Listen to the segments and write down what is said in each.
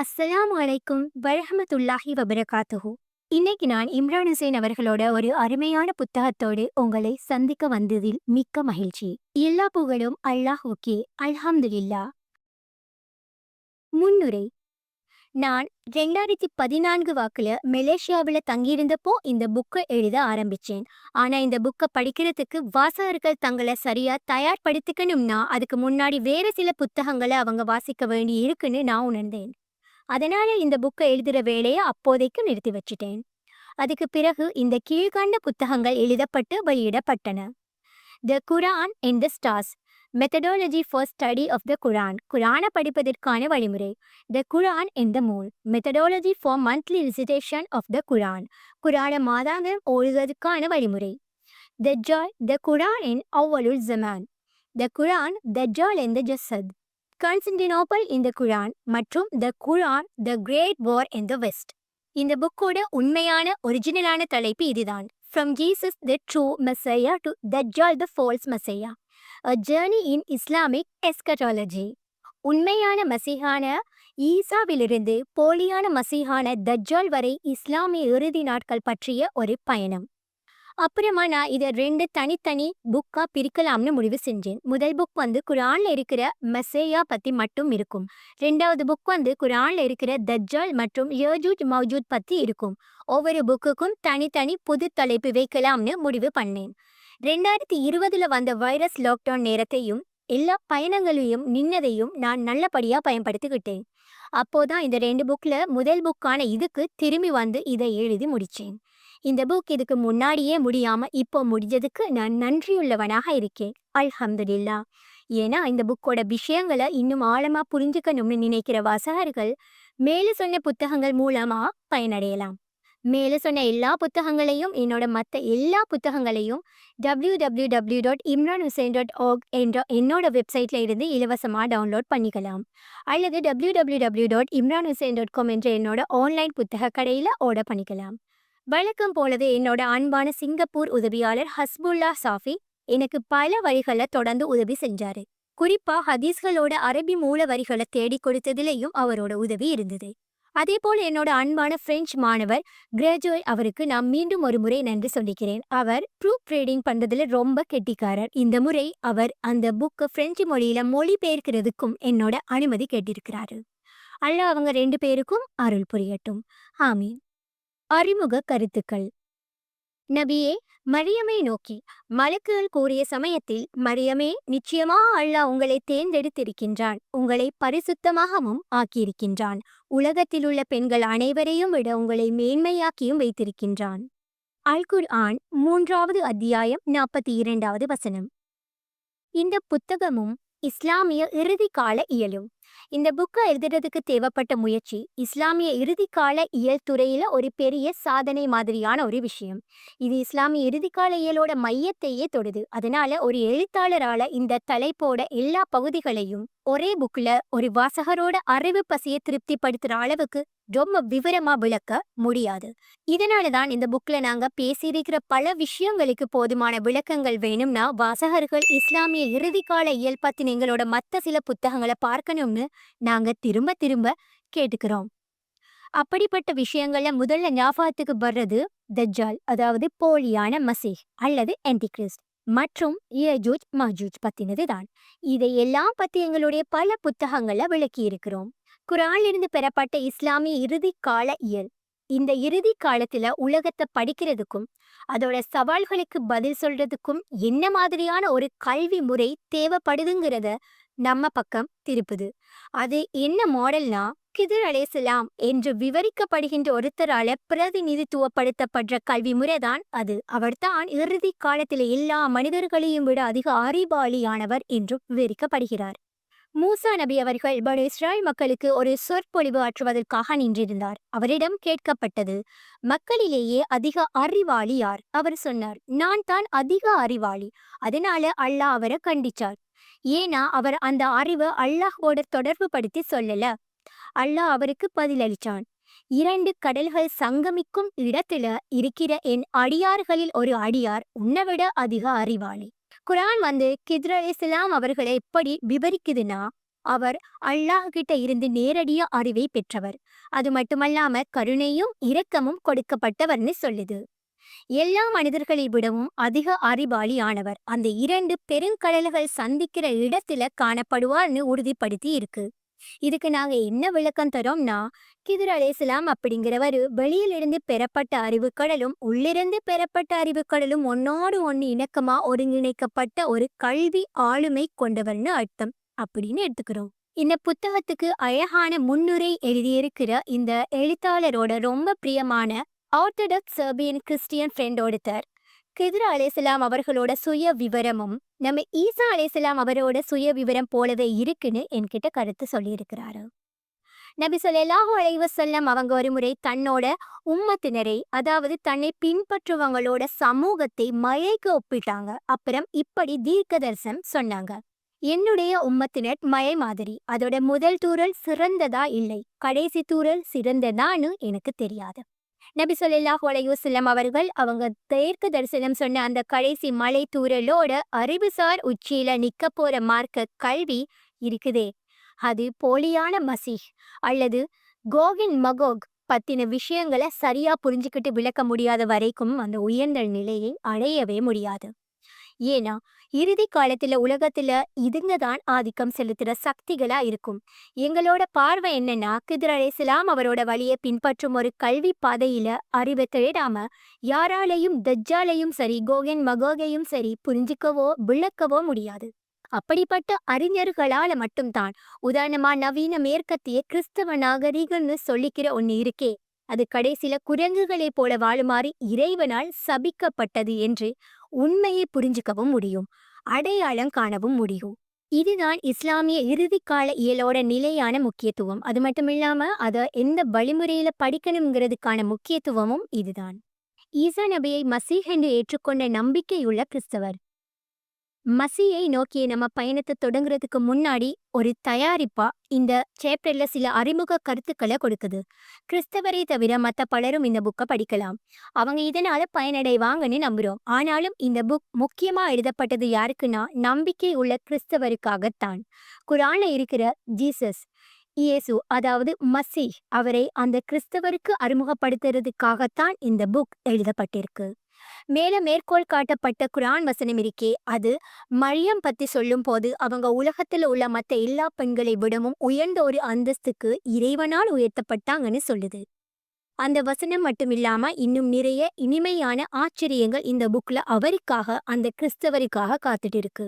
அஸ்ஸலாம் அலைக்கும் வரஹமத்துல்லாஹி வபரகாத்துஹு. இன்னைக்கு நான் இம்ரான் ஹுசேன் அவர்களோட ஒரு அருமையான புத்தகத்தோடு உங்களை சந்திக்க வந்ததில் மிக்க மகிழ்ச்சி. எல்லா புகழும் அல்லாஹுக்கே. அல்ஹம்துலில்லா. முன்னுரை. நான் ரெண்டாயிரத்தி பதினான்கு வாக்குல மலேசியாவில் தங்கியிருந்தப்போ இந்த புக்கை எழுத ஆரம்பிச்சேன். ஆனா இந்த புக்கை படிக்கிறதுக்கு வாசகர்கள் தங்களை சரியா தயார்படுத்திக்கணும்னா அதுக்கு முன்னாடி வேற சில புத்தகங்களை அவங்க வாசிக்க வேண்டி இருக்குன்னு நான் உணர்ந்தேன். அதனால இந்த புக்கை எழுதுற வேலையை அப்போதைக்கு நிறுத்தி வச்சிட்டேன். அதுக்கு பிறகு இந்த கீழ்கண்ட புத்தகங்கள் எழுதப்பட்டு வெளியிடப்பட்டன. The Quran in the stars methodology for study of the Quran குரானை படிப்பதற்கான வழிமுறை. The Quran in the moon methodology for monthly recitation of the Quran குரானை மாதாந்தம் ஓடுவதற்கான வழிமுறை. த ஜாய் த குரான் இன் அவ்வலுல் ஜமான் த குரான் த ஜால் இன் த ஜசத் கான்ஸ்டன்டினோப்பல் இந்த குழான் மற்றும் த குழான் the great war in the west இந்த புக்கோட உண்மையான ஒரிஜினலான தலைப்பு இதுதான். From Jesus the true Messiah to Dajjal the false Messiah a journey in Islamic eschatology உண்மையான மசீஹான ஈசாவிலிருந்து போலியான மசீஹான தஜ்ஜால் வரை இஸ்லாமிய இறுதி நாட்கள் பற்றிய ஒரு பயணம். அப்புறமா நான் இதை ரெண்டு தனித்தனி புக்கா பிரிக்கலாம்னு முடிவு செஞ்சேன். முதல் புக் வந்து குரான்ல இருக்கிற மெசேயா பத்தி மட்டும் இருக்கும். ரெண்டாவது புக் வந்து குரான்ல இருக்கிற தஜ்ஜால் மற்றும் யஜூஜ் மௌஜூத் பத்தி இருக்கும். ஒவ்வொரு புக்குக்கும் தனித்தனி புது தலைப்பு வைக்கலாம்னு முடிவு பண்ணேன். ரெண்டாயிரத்தி இருபதுல வந்த வைரஸ் லாக்டவுன் நேரத்தையும் எல்லா பயணங்களையும் நின்னதையும் நான் நல்லபடியாக பயன்படுத்திக்கிட்டேன். அப்போதான் இந்த ரெண்டு புக்கில் முதல் புக்கான இதுக்கு திரும்பி வந்து இதை எழுதி முடித்தேன் இந்த புக் இதுக்கு முன்னாடியே முடியாம இப்போ முடிஞ்சதுக்கு நான் நன்றியுள்ளவனாக இருக்கேன். அல்ஹம்துலில்லா. ஏன்னா இந்த புக்கோட விஷயங்களை இன்னும் ஆழமா புரிஞ்சுக்கணும்னு நினைக்கிற வாசகர்கள் மேலே சொன்ன புத்தகங்கள் மூலமா பயனடையலாம். மேலே சொன்ன எல்லா புத்தகங்களையும் என்னோட மற்ற எல்லா புத்தகங்களையும் W W W dot Imran Hosein dot org என்ற என்னோட வெப்சைட்ல இருந்து இலவசமாக டவுன்லோட் பண்ணிக்கலாம். அல்லது W W W dot Imran Hosein dot com என்ற என்னோட ஆன்லைன் புத்தக கடையில் ஆர்டர் பண்ணிக்கலாம். வழக்கம் போலவே என்னோட அன்பான சிங்கப்பூர் உதவியாளர் ஹஸ்புல்லா சாஃபி எனக்கு பல வரிகளை தொடர்ந்து உதவி செஞ்சாரு. குறிப்பா ஹதீஸ்களோட அரபி மூல வரிகளை தேடி கொடுத்ததுலேயும் அவரோட உதவி இருந்தது. அதே போல என்னோட அன்பான பிரெஞ்சு மாணவர் கிராஜுவேட் அவருக்கு நான் மீண்டும் ஒரு முறை நன்றி சொல்லிக்கிறேன். அவர் ப்ரூஃப் ரீடிங் பண்றதுல ரொம்ப கெட்டிக்காரர். இந்த முறை அவர் அந்த புக்கு பிரெஞ்சு மொழியில மொழிபெயர்க்கிறதுக்கும் என்னோட அனுமதி கேட்டிருக்கிறாரு. அல்ல அவங்க ரெண்டு பேருக்கும் அருள் புரியட்டும். ஆமீன். அறிமுக கருத்துக்கள். நபியே மரியமை நோக்கி மலக்குகள் கூறிய சமயத்தில் மரியமே நிச்சயமாக அல்லாஹ் உங்களை தேர்ந்தெடுத்திருக்கின்றான் உங்களை பரிசுத்தமாகவும் ஆக்கியிருக்கின்றான் உலகத்தில் உள்ள பெண்கள் அனைவரையும் விட உங்களை மேன்மையாக்கியும் வைத்திருக்கின்றான். அல்குர் ஆன் மூன்றாவது அத்தியாயம் நாற்பத்தி இரண்டாவது வசனம். இந்த புத்தகமும் இஸ்லாமிய இறுதிக்கால இயலும். இந்த புக்கை எழுதுறதுக்கு தேவைப்பட்ட முயற்சி இஸ்லாமிய இறுதிக்கால இயல் துறையில ஒரு பெரிய சாதனை மாதிரியான ஒரு விஷயம். இது இஸ்லாமிய இறுதிக்கால இயலோட மையத்தையே தொடுது. அதனால ஒரு எழுத்தாளரால இந்த தலைப்போட எல்லா பகுதிகளையும் ஒரே புக்ல ஒரு வாசகரோட அறிவு பசியை திருப்திப்படுத்துகிற அளவுக்கு ரொம்ப விவரமா விளக்க முடியாது. இதனால தான் இந்த புக்ல நாங்க பேசியிருக்கிற பல விஷயங்களுக்கு போதுமான விளக்கங்கள் வேணும்னா வாசகர்கள் இஸ்லாமிய இறுதிக்கால இயல் பத்தி எங்களோட மத்த சில புத்தகங்களை பார்க்கணும்னு நாங்க திரும்ப திரும்ப கேட்டுக்கிறோம். அப்படிப்பட்ட விஷயங்கள்ல முதல்ல ஞாபகத்துக்கு வர்றது தஜ்ஜால் அதாவது போலியான மசீஹ் அல்லது ஆன்டிகிறிஸ்ட் மற்றும் யஜூஜ் மஜூஜ் பத்தினது தான் இதை எல்லாம் பத்தி எங்களுடைய பல புத்தகங்கள்ல விளக்கி இருக்கிறோம். குரானிலிருந்து பெறப்பட்ட இஸ்லாமிய இறுதி கால இயல். இந்த இறுதி காலத்துல உலகத்தை படிக்கிறதுக்கும் அதோட சவால்களுக்கு பதில் சொல்றதுக்கும் என்ன மாதிரியான ஒரு கல்வி முறை தேவைப்படுதுங்கிறத நம்ம பக்கம் திருப்புது. அது என்ன மாடல்னா கிதிர் அலேசலாம் என்று விவரிக்கப்படுகின்ற ஒருத்தரால பிரதிநிதித்துவப்படுத்தப்படுற கல்வி முறைதான் அது. அவர்தான் இறுதி காலத்தில் எல்லா மனிதர்களையும் விட அதிக அறிவாளியானவர் என்றும் விவரிக்கப்படுகிறார். மூசா நபி அவர்கள் பனு இஸ்ராயல் மக்களுக்கு ஒரு சொற்பொழிவு ஆற்றுவதற்காக நின்றிருந்தார். அவரிடம் கேட்கப்பட்டது மக்களிலேயே அதிக அறிவாளி யார்? அவர் சொன்னார் நான் தான் அதிக அறிவாளி. அதனால அல்லாஹ் அவரை கண்டிச்சார். ஏன்னா அவர் அந்த அறிவை அல்லாஹோட தொடர்பு படுத்தி சொல்லல. அல்லாஹ் அவருக்கு பதிலளிச்சான். இரண்டு கடல்கள் சங்கமிக்கும் இடத்துல இருக்கிற என் அடியார்களில் ஒரு அடியார் உன்னைவிட அதிக அறிவாளி. குரான் வந்து கித்ர இஸ்லாம் அவர்களை எப்படி விவரிக்குதுன்னா அவர் அல்லாஹ் கிட்ட இருந்து நேரடிய அறிவை பெற்றவர். அது மட்டுமல்லாம கருணையும் இரக்கமும் கொடுக்கப்பட்டவர்னு சொல்லுது. எல்லா மனிதர்களை விடவும் அதிக அறிவாளி ஆனவர் அந்த இரண்டு பெருங்கடல்கள் சந்திக்கிற இடத்துல காணப்படுவார்னு உறுதிப்படுத்தி இருக்கு. இதுக்கு நாங்க என்ன விளக்கம் தரோம்னா கிதிர் அலேசலாம் அப்படிங்கிறவர் வெளியிலிருந்து பெறப்பட்ட அறிவுக்கடலும் உள்ளிருந்து பெறப்பட்ட அறிவுக்கடலும் ஒன்னோடு ஒன்று இணக்கமா ஒருங்கிணைக்கப்பட்ட ஒரு கல்வி ஆளுமை கொண்டவர்னு அர்த்தம் அப்படின்னு எடுத்துக்கிறோம். இந்த புத்தகத்துக்கு அழகான முன்னுரை எழுதியிருக்கிற இந்த எழுத்தாளரோட ரொம்ப பிரியமான ஆர்த்தடாக்ஸ் சர்பியன் கிறிஸ்டியன் ஃப்ரெண்ட் ஒருத்தர். கிதிர அலேசலாம் அவர்களோட சுய விவரமும் நம்ம ஈசா அலேசலாம் அவரோட சுய விவரம் போலவே இருக்குன்னு என்கிட்ட கருத்து சொல்லியிருக்கிறாரு. நபி சொல்லாஹு அலைவசல்லம் அவங்க ஒரு முறை தன்னோட உம்மத்தினரை அதாவது தன்னை பின்பற்றுவங்களோட சமூகத்தை மழைக்கு ஒப்பிட்டாங்க. அப்புறம் இப்படி தீர்க்க தரிசனம் சொன்னாங்க. என்னுடைய உம்மத்தினர் மழை மாதிரி அதோட முதல் தூரல் சிறந்ததா இல்லை? கடைசி தூறல் சிறந்ததான்னு எனக்கு தெரியாது. நபி சொல்லாஹ் அலையுசல்லம் அவர்கள் அவங்க தேர்க்க தரிசனம் சொன்ன அந்த கடைசி மலை தூரலோட அறிவுசார் உச்சியில நிக்க போற மார்க்க கல்வி இருக்குதே. அது போலியான மசீஹ் அல்லது கோகின் மகோக் பத்தின விஷயங்களை சரியா புரிஞ்சுக்கிட்டு விளக்க முடியாத வரைக்கும் அந்த உயர்ந்த நிலையை அடையவே முடியாது. ஏன்னா இறுதி காலத்துல உலகத்துல இதுங்க தான் ஆதிக்கம் செலுத்துற சக்திகளா இருக்கும். எங்களோட பார்வை என்னன்னா கிதிர் அலேசலாம் அவரோட வழியை பின்பற்றும் ஒரு கல்வி பாதையில அறிவை தேடாம யாராலையும் தஜ்ஜாலையும் சரி கோகன் மகோகையும் சரி புரிஞ்சுக்கவோ விளக்கவோ முடியாது. அப்படிப்பட்ட அறிஞர்களால மட்டும்தான் உதாரணமா நவீன மேற்கத்திய கிறிஸ்தவ நாகரிகம்னு சொல்லிக்கிற ஒண்ணு இருக்கே. அது கடைசியில குரங்குகளைப் போல வாழுமாறு இறைவனால் சபிக்கப்பட்டது என்று உண்மையை புரிஞ்சுக்கவும் முடியும் அடையாளம் காணவும் முடியும். இதுதான் இஸ்லாமிய இறுதிக்கால இயலோட நிலையான முக்கியத்துவம். அது மட்டும் இல்லாமல் அதை எந்த வழிமுறையில படிக்கணுங்கிறதுக்கான முக்கியத்துவமும் இதுதான். ஈசா நபியை மசீஹ் என்று ஏற்றுக்கொண்ட நம்பிக்கையுள்ள கிறிஸ்தவர். மசியை நோக்கிய நம்ம பயணத்தை தொடங்குறதுக்கு முன்னாடி ஒரு தயாரிப்பா இந்த சேப்டர்ல சில அறிமுக கருத்துக்களை கொடுக்குது. கிறிஸ்தவரை தவிர மற்ற பலரும் இந்த புக்கை படிக்கலாம். அவங்க இதனால பயனடைவாங்கன்னு நம்புறோம். ஆனாலும் இந்த புக் முக்கியமா எழுதப்பட்டது யாருக்குன்னா நம்பிக்கை உள்ள கிறிஸ்தவருக்காகத்தான். குரான்ல இருக்கிற ஜீசஸ் இயேசு அதாவது மசீஹ் அவரை அந்த கிறிஸ்தவருக்கு அறிமுகப்படுத்துறதுக்காகத்தான் இந்த புக் எழுதப்பட்டிருக்கு. மேல மேற்கோள் காட்டப்பட்ட குரான் வசனம் இருக்கே அது மரியம் பத்தி சொல்லும் போது அவங்க உலகத்துல உள்ள மத்த எல்லா பெண்களை விடவும் உயர்ந்த ஒரு அந்தஸ்துக்கு இறைவனால் உயர்த்தப்பட்டாங்கன்னு சொல்லுது. அந்த வசனம் மட்டும் இல்லாம இன்னும் நிறைய இனிமையான ஆச்சரியங்கள் இந்த புக்ல அவருக்காக அந்த கிறிஸ்தவருக்காக காத்துட்டு இருக்கு.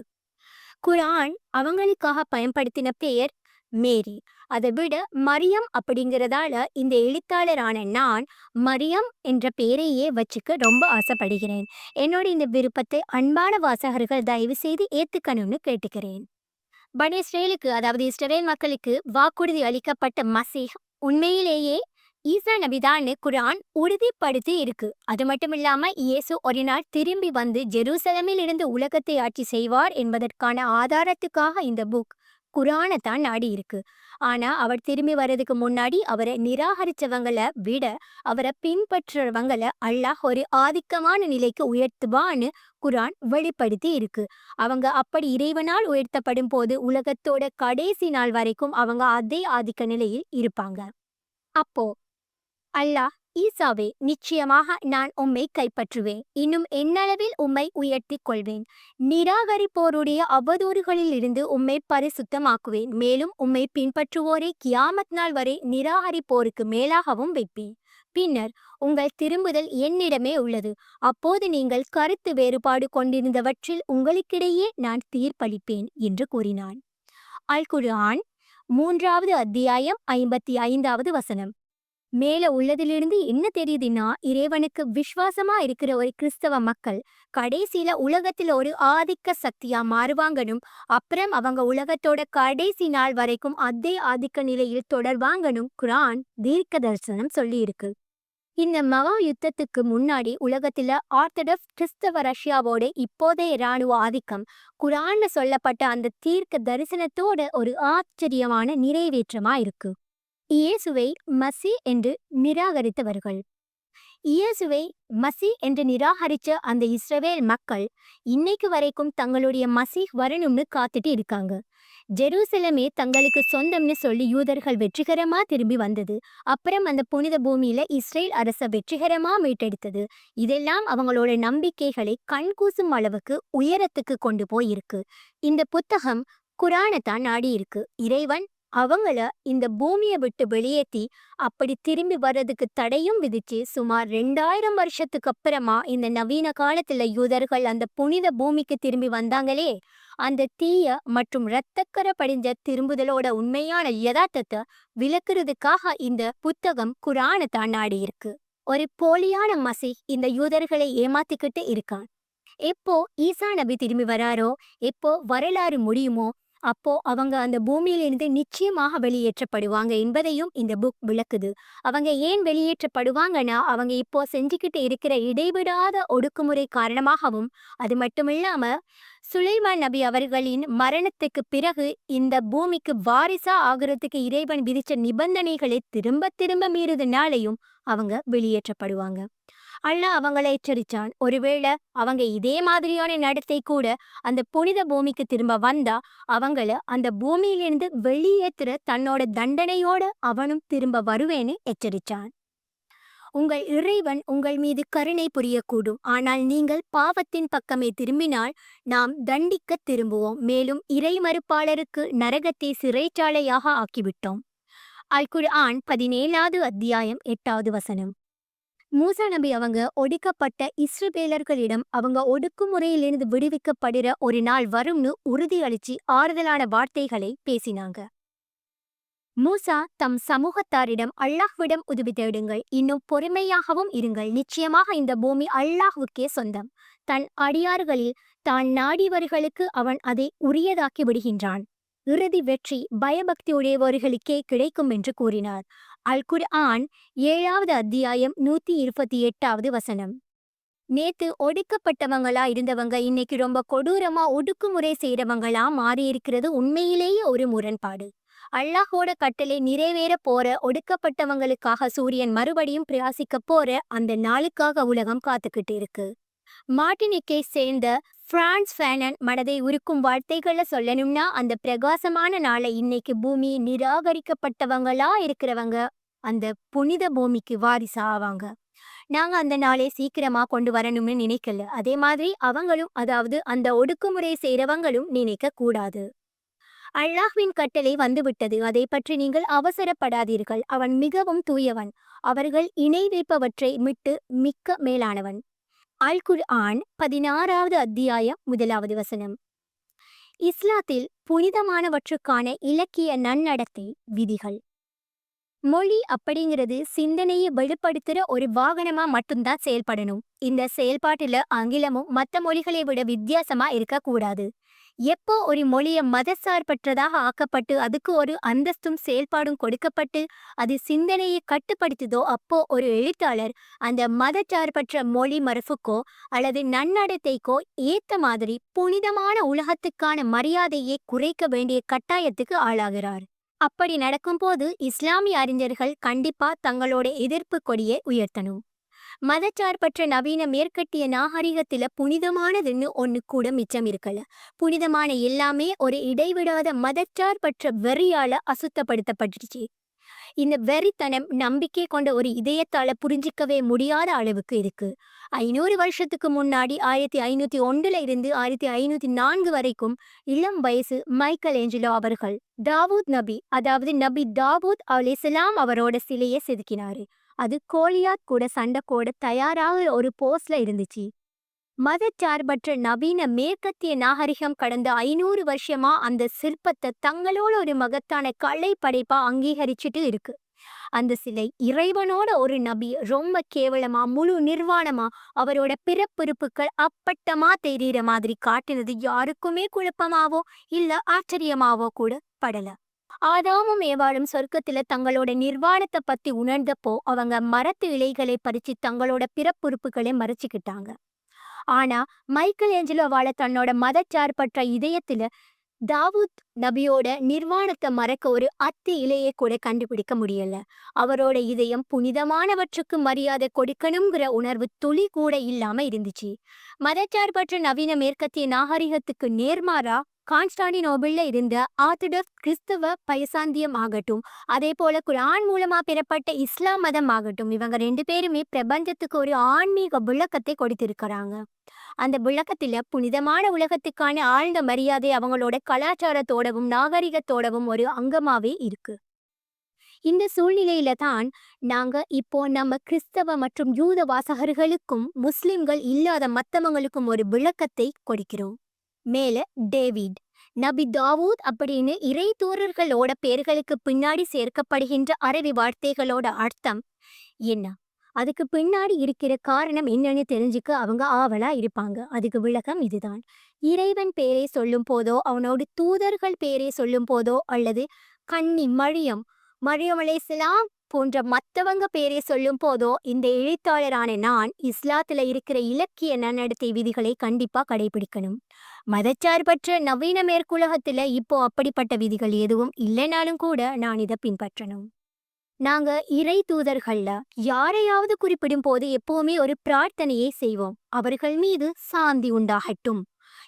குரான் அவங்களுக்காக பயன்படுத்தின பெயர் மேரி. அதை விட மரியம் அப்படிங்கிறதால இந்த எழுத்தாளரான நான் மரியம் என்ற பெயரையே வச்சுக்க ரொம்ப ஆசைப்படுகிறேன். என்னோட இந்த விருப்பத்தை அன்பான வாசகர்கள் தயவு செய்து ஏத்துக்கணும்னு கேட்டுக்கிறேன். பட் இஸ்ரேலுக்கு அதாவது இஸ்ரேல் மக்களுக்கு வாக்குறுதி அளிக்கப்பட்ட மசீஹ் உண்மையிலேயே ஈசா நபிதான்னு குரான் உறுதிப்படுத்தி இருக்கு. அது மட்டும் இல்லாம இயேசு ஒரு நாள் திரும்பி வந்து ஜெருசலமில் இருந்து உலகத்தை ஆட்சி செய்வார் என்பதற்கான ஆதாரத்துக்காக இந்த புக் குரானை தான் நாடி இருக்கு. ஆனா அவர் திரும்பி வர்றதுக்கு முன்னாடி அவரை நிராகரிச்சவங்களை விட அவரை பின்பற்றுறவங்களை அல்லாஹ் ஒரு ஆதிக்கமான நிலைக்கு உயர்த்துவான்னு குரான் வெளிப்படுத்தி இருக்கு. அவங்க அப்படி இறைவனால் உயர்த்தப்படும் போது உலகத்தோட கடைசி நாள் வரைக்கும் அவங்க அதே ஆதிக்க நிலையில் இருப்பாங்க. அப்போ அல்லாஹ் ஈசாவே நிச்சயமாக நான் உம்மை கைப்பற்றுவேன். இன்னும் என்னளவில் உம்மை உயர்த்திக் கொள்வேன் நிராகரிப்போருடைய அவதூறுகளிலிருந்து உம்மை பரிசுத்தமாக்குவேன். மேலும் உம்மை பின்பற்றுவோரை கியாமத் நாள் வரை நிராகரிப்போருக்கு மேலாகவும் வைப்பேன். பின்னர் உங்கள் திரும்புதல் என்னிடமே உள்ளது. அப்போது நீங்கள் கருத்து வேறுபாடு கொண்டிருந்தவற்றில் உங்களுக்கிடையே நான் தீர்ப்பளிப்பேன் என்று கூறினான். அல் குர்ஆன் மூன்றாவது அத்தியாயம் ஐம்பத்தி ஐந்தாவது வசனம். மேல உள்ளதிலிருந்து என்ன தெரியுதுன்னா இறைவனுக்கு விசுவாசமா இருக்கிற ஒரு கிறிஸ்தவ மக்கள் கடைசியில உலகத்துல ஒரு ஆதிக்க சக்தியா மாறுவாங்கனும் அப்புறம் அவங்க உலகத்தோட கடைசி நாள் வரைக்கும் அதே ஆதிக்க நிலையில் தொடர்வாங்கனும் குரான் தீர்க்க தரிசனம் சொல்லியிருக்கு. இந்த மகா யுத்தத்துக்கு முன்னாடி உலகத்துல ஆர்த்தடாக்ஸ் கிறிஸ்தவ ரஷ்யாவோட இப்போதைய இராணுவ ஆதிக்கம் குரான்ல சொல்லப்பட்ட அந்த தீர்க்க தரிசனத்தோட ஒரு ஆச்சரியமான நிறைவேற்றமா இருக்கு. இயேசுவை மசி என்று நிராகரித்தவர்கள். இயேசுவை மசி என்று நிராகரிச்ச அந்த இஸ்ரவேல் மக்கள் இன்னைக்கு வரைக்கும் தங்களுடைய மசி வரணும்னு காத்துட்டு இருக்காங்க. ஜெருசலமே தங்களுக்கு சொந்தம்னு சொல்லி யூதர்கள் வெற்றிகரமா திரும்பி வந்தது. அப்புறம் அந்த புனித பூமியில இஸ்ரேல் அரச வெற்றிகரமா மீட்டெடுத்தது. இதெல்லாம் அவங்களோட நம்பிக்கைகளை கண்கூசும் அளவுக்கு உயரத்துக்கு கொண்டு போய் இருக்கு இந்த புத்தகம் குரானைத்தான் நாடி இருக்கு இறைவன் அவங்கள இந்த பூமியை விட்டு வெளியேத்தி அப்படி திரும்பி வர்றதுக்கு தடையும் விதிச்சு சுமார் ரெண்டாயிரம் வருஷத்துக்கு அப்புறமா இந்த நவீன காலத்துல யூதர்கள் அந்த புனித பூமிக்கு திரும்பி வந்தாங்களே அந்த தீய மற்றும் இரத்தக்கரை படிஞ்ச திரும்புதலோட உண்மையான யதார்த்தத்தை விளக்குறதுக்காக இந்த புத்தகம் குரான தாண்டாடி இருக்கு. ஒரு போலியான மசி இந்த யூதர்களை ஏமாத்திக்கிட்டு இருக்கான். எப்போ ஈசா நபி திரும்பி வராரோ எப்போ வரலாறு முடியுமோ அப்போ அவங்க அந்த பூமியிலிருந்து நிச்சயமாக வெளியேற்றப்படுவாங்க என்பதையும் இந்த புக் விளக்குது. அவங்க ஏன் வெளியேற்றப்படுவாங்கன்னா அவங்க இப்போ செஞ்சுக்கிட்டு இருக்கிற இடைவிடாத ஒடுக்குமுறை காரணமாகவும் அது மட்டுமில்லாம சுலைமான் நபி அவர்களின் மரணத்துக்கு பிறகு இந்த பூமிக்கு வாரிசா ஆகுறதுக்கு இறைவன் விதிச்ச நிபந்தனைகளை திரும்ப திரும்ப மீறுதுனாலையும் அவங்க வெளியேற்றப்படுவாங்க. அல்லாஹ் அவங்களை எச்சரிச்சான். ஒருவேளை அவங்க இதே மாதிரியான நடத்தை கூட அந்த புனித பூமிக்கு திரும்ப வந்தா அவங்கள அந்த பூமியிலிருந்து வெளியேற்றுற தன்னோட தண்டனையோட அவனும் திரும்ப வருவேன்னு எச்சரிச்சான். உங்கள் இறைவன் உங்கள் மீது கருணை புரியக்கூடும். ஆனால் நீங்கள் பாவத்தின் பக்கமே திரும்பினால் நாம் தண்டிக்க திரும்புவோம். மேலும் இறை மறுப்பாளருக்கு நரகத்தை சிறைச்சாலையாக ஆக்கிவிட்டோம். அல் குர்ஆன் பதினேழாவது அத்தியாயம் எட்டாவது வசனம். மூசா நபி அவங்க ஒடுக்கப்பட்ட இஸ்ரவேலர்களிடம் அவங்க ஒடுக்குமுறையிலிருந்து விடுவிக்கப்படுற ஒரு நாள் வரும்னு உறுதியளிச்சு ஆறுதலான வார்த்தைகளை பேசினாங்க. மூசா தம் சமூகத்தாரிடம் அல்லாஹ்விடம் உதவி தேடுங்கள். இன்னும் பொறுமையாகவும் இருங்கள். நிச்சயமாக இந்த பூமி அல்லாஹ்வுக்கே சொந்தம். தன் அடியார்களில் தான் நாடிவர்களுக்கு அவன் அதை உரியதாக்கி விடுகின்றான். இறுதி வெற்றி பயபக்தியுடையவர்களுக்கே கிடைக்கும் என்று கூறினார். அல் குர்ஆன் ஏழாவது அத்தியாயம் நூத்தி இருபத்தி எட்டாவது வசனம். நேத்து ஒடுக்கப்பட்டவங்களா இருந்தவங்க இன்னைக்கு ரொம்ப கொடூரமா ஒடுக்குமுறை செய்யறவங்களா மாறி இருக்கிறது உண்மையிலேயே ஒரு முரண்பாடு. அல்லாஹோட கட்டளை நிறைவேற போற ஒடுக்கப்பட்டவங்களுக்காக சூரியன் மறுபடியும் பிரயாசிக்க போற அந்த நாளுக்காக உலகம் காத்துக்கிட்டு இருக்கு. மார்டினிக்கை சேர்ந்த பிரான்ஸ் ஃபேனன் மனதை உருக்கும் வார்த்தைகளை சொல்லணும்னா அந்த பிரகாசமான நாளை இன்னைக்கு பூமி நிராகரிக்கப்பட்டவங்களா இருக்கிறவங்க அந்த புனித பூமிக்கு வாரிசா ஆவாங்க. நாங்க அந்த நாளை சீக்கிரமா கொண்டு வரணும்னு நினைக்கல. அதே மாதிரி அவங்களும் அதாவது அந்த ஒடுக்குமுறை செய்றவங்களும் நினைக்க கூடாது. அல்லாஹ்வின் கட்டளை வந்துவிட்டது. அதை பற்றி நீங்கள் அவசரப்படாதீர்கள். அவன் மிகவும் தூயவன். அவர்கள் இணை வைப்பவற்றை மிட்டு மிக்க மேலானவன். அல் குர்ஆன் பதினாறாவது அத்தியாயம் முதலாவது வசனம். இஸ்லாத்தில் புனிதமானவற்றுக்கான இலக்கிய நன்னடத்தை விதிகள். மொழி அப்படிங்கிறது சிந்தனையை வெளிப்படுத்துகிற ஒரு வாகனமா மட்டும்தான் செயல்படணும். இந்த செயல்பாட்டுல ஆங்கிலமும் மற்ற மொழிகளை விட வித்தியாசமா இருக்கக்கூடாது. எப்போ ஒரு மொழியை மதசார்பற்றதாக ஆக்கப்பட்டு அதுக்கு ஒரு அந்தஸ்தும் செயல்பாடும் கொடுக்கப்பட்டு அது சிந்தனையை கட்டுப்படுத்துதோ அப்போ ஒரு எழுத்தாளர் அந்த மதச்சார்பற்ற மொழி மரபுக்கோ அல்லது நன்னடத்தைக்கோ ஏத்த மாதிரி புனிதமான உலகத்துக்கான மரியாதையை குறைக்க வேண்டிய கட்டாயத்துக்கு ஆளாகிறார். அப்படி நடக்கும்போது இஸ்லாமிய அறிஞர்கள் கண்டிப்பா தங்களோட எதிர்ப்பு கொடியை உயர்த்தணும். மதச்சார்பற்ற நவீன மேற்கட்டிய நாகரிகத்துல புனிதமானதுன்னு ஒன்று கூட மிச்சம் இருக்கல. புனிதமான எல்லாமே ஒரு இடைவிடாத மதச்சார்பற்ற வெறியால அசுத்தப்படுத்தப்பட்டுச்சு இந்த வெறித்தனம் நம்பிக்கை கொண்ட ஒரு இதயத்தால புரிஞ்சிக்கவே முடியாத அளவுக்கு இருக்கு. ஐநூறு வருஷத்துக்கு முன்னாடி ஆயிரத்தி ஐநூத்தி ஒன்றுல இருந்து ஆயிரத்தி ஐநூத்தி நான்கு வரைக்கும் இளம் வயசு மைக்கேல் ஏஞ்சலோ அவர்கள் தாவூத் நபி அதாவது நபி தாவூத் அலிசலாம் அவரோட சிலையை செதுக்கினாரு. அது கோலியாத் கூட சண்டை போட தயாராக ஒரு போஸ்ட்ல இருந்துச்சு. மதச்சார்பற்ற நவீன மேற்கத்திய நாகரிகம் கடந்த ஐநூறு வருஷமா அந்த சிற்பத்தை தங்களோட ஒரு மகத்தான கலை படைப்பா அங்கீகரிச்சுட்டு இருக்கு. அந்த சிலை இறைவனோட ஒரு நபி ரொம்ப கேவலமா முழு நிர்வாணமா அவரோட பிறப்புறுப்புகள் அப்பட்டமா தெரியிற மாதிரி காட்டினது யாருக்குமே குழப்பமாவோ இல்ல ஆச்சரியமாவோ கூட படல. ஆதாமும் ஏவாளும் சொர்க்கத்துல தங்களோட நிர்வாணத்தை பத்தி உணர்ந்தப்போ அவங்க மரத்து இலைகளை பறிச்சு தங்களோட பிறப்புறுப்புகளை மறைச்சிக்கிட்டாங்க. ஆனா மைக்கேல் ஏஞ்சலோ அவளை தன்னோட மதச்சார்பற்ற இதயத்துல தாவூத் நபியோட நிர்வாணத்தை மறக்க ஒரு அத்து இலையை கூட கண்டுபிடிக்க முடியல. அவரோட இதயம் புனிதமானவற்றுக்கு மரியாதை கொடுக்கணுங்கிற உணர்வு துளி கூட இல்லாம இருந்துச்சு. மதச்சார்பற்ற நவீன மேற்கத்திய நாகரிகத்துக்கு நேர்மாறா கான்ஸ்டாண்டினோபிள்ல இருந்த ஆர்த்தடாக்ஸ் கிறிஸ்தவ பயசாந்தியம் ஆகட்டும் அதே போல குரான் மூலமா பெறப்பட்ட இஸ்லாம் மதம் ஆகட்டும் இவங்க ரெண்டு பேருமே பிரபஞ்சத்துக்கு ஒரு ஆன்மீக விளக்கத்தை கொடுத்திருக்கிறாங்க. அந்த விளக்கத்துல புனிதமான உலகத்துக்கான ஆழ்ந்த மரியாதை அவங்களோட கலாச்சாரத்தோடவும் நாகரிகத்தோடவும் ஒரு அங்கமாவே இருக்கு. இந்த சூழ்நிலையில தான் நாங்க இப்போ நம்ம கிறிஸ்தவ மற்றும் யூத வாசகர்களுக்கும் முஸ்லிம்கள் இல்லாத மத்தவங்களுக்கும் ஒரு விளக்கத்தை கொடுக்கிறோம். மேல டேவிட். நபி தாவூத் அப்படின்னு இறை தூரர்களோட பேர்களுக்கு பின்னாடி சேர்க்கப்படுகின்ற அரபி வார்த்தைகளோட அர்த்தம் என்ன? அதுக்கு பின்னாடி இருக்கிற காரணம் என்னன்னு தெரிஞ்சுக்க அவங்க ஆவலா இருப்பாங்க. அதுக்கு விளக்கம் இதுதான். இறைவன் பேரை சொல்லும் போதோ அவனோட தூதர்கள் பேரை சொல்லும் போதோ அல்லது கன்னி மழியம் மரியம் அலைஹிஸ்ஸலாம் போன்ற மத்தவங்க பேரை சொல்லும் போதோ இந்த எழுத்தாளரான நான் இஸ்லாத்துல இருக்கிற இலக்கிய நன்னடத்தை விதிகளை கண்டிப்பா கடைபிடிக்கணும். மதச்சார்பற்ற நவீன மேற்குலகத்துல இப்போ அப்படிப்பட்ட விதிகள் எதுவும் இல்லைனாலும் கூட நான் இதை பின்பற்றணும். நாங்க இறை தூதர்கள்ல யாரையாவது குறிப்பிடும் போது எப்பவுமே ஒரு பிரார்த்தனையை செய்வோம். அவர்கள் மீது சாந்தி உண்டாகட்டும்.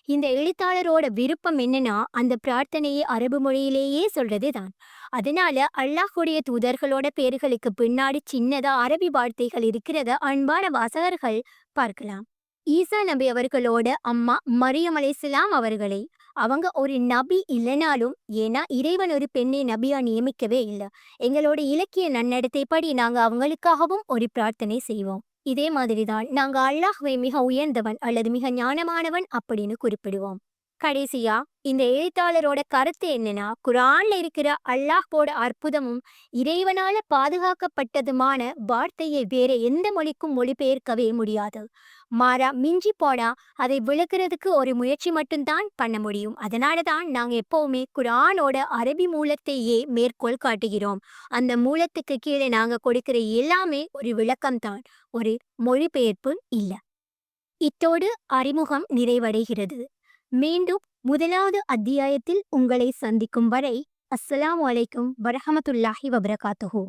இந்த எழுத்தாளரோட விருப்பம் என்னன்னா அந்த பிரார்த்தனையை அரபு மொழியிலேயே சொல்றது தான். அதனால அல்லாஹுடைய தூதர்களோட பேர்களுக்கு பின்னாடி சின்னதா அரபி வார்த்தைகள் இருக்கிறத அன்பான வாசகர்கள் பார்க்கலாம். ஈசா நபி அவர்களோட அம்மா மரியம் அலைஹிஸ்ஸலாம் அவர்களை. அவங்க ஒரு நபி இல்லைனாலும் ஏன்னா இறைவன் ஒரு பெண்ணை நபியா நியமிக்கவே இல்லை. எங்களோட இலக்கிய நன்னடத்தைப்படி நாங்க அவங்களுக்காகவும் ஒரு பிரார்த்தனை செய்வோம். இதே மாதிரிதான் நாங்க அல்லாஹ்வை மிக உயர்ந்தவன் அல்லது மிக ஞானமானவன் அப்படின்னு குறிப்பிடுவோம். கடைசியா இந்த எழுத்தாளரோட கருத்து என்னன்னா குரான்ல இருக்கிற அல்லாஹோட அற்புதமும் இறைவனால பாதுகாக்கப்பட்டதுமான வார்த்தையை வேற எந்த மொழிக்கும் மொழிபெயர்க்கவே முடியாது. மாறா மிஞ்சி போனா அதை விளக்குறதுக்கு ஒரு முயற்சி மட்டும்தான் பண்ண முடியும். அதனால தான் நாங்க எப்பவுமே குரானோட அரபி மூலத்தையே மேற்கோள் காட்டுகிறோம். அந்த மூலத்துக்கு கீழே நாங்க கொடுக்கிற எல்லாமே ஒரு விளக்கம்தான். ஒரு மொழிபெயர்ப்பு இல்ல. இத்தோடு அறிமுகம் நிறைவடைகிறது. மீண்டும் முதலாவது அத்தியாயத்தில் உங்களை சந்திக்கும் வரை அஸ்ஸலாம் வலைக்கும் வரஹமத்துல்லாஹி வபரகாத்துஹூ.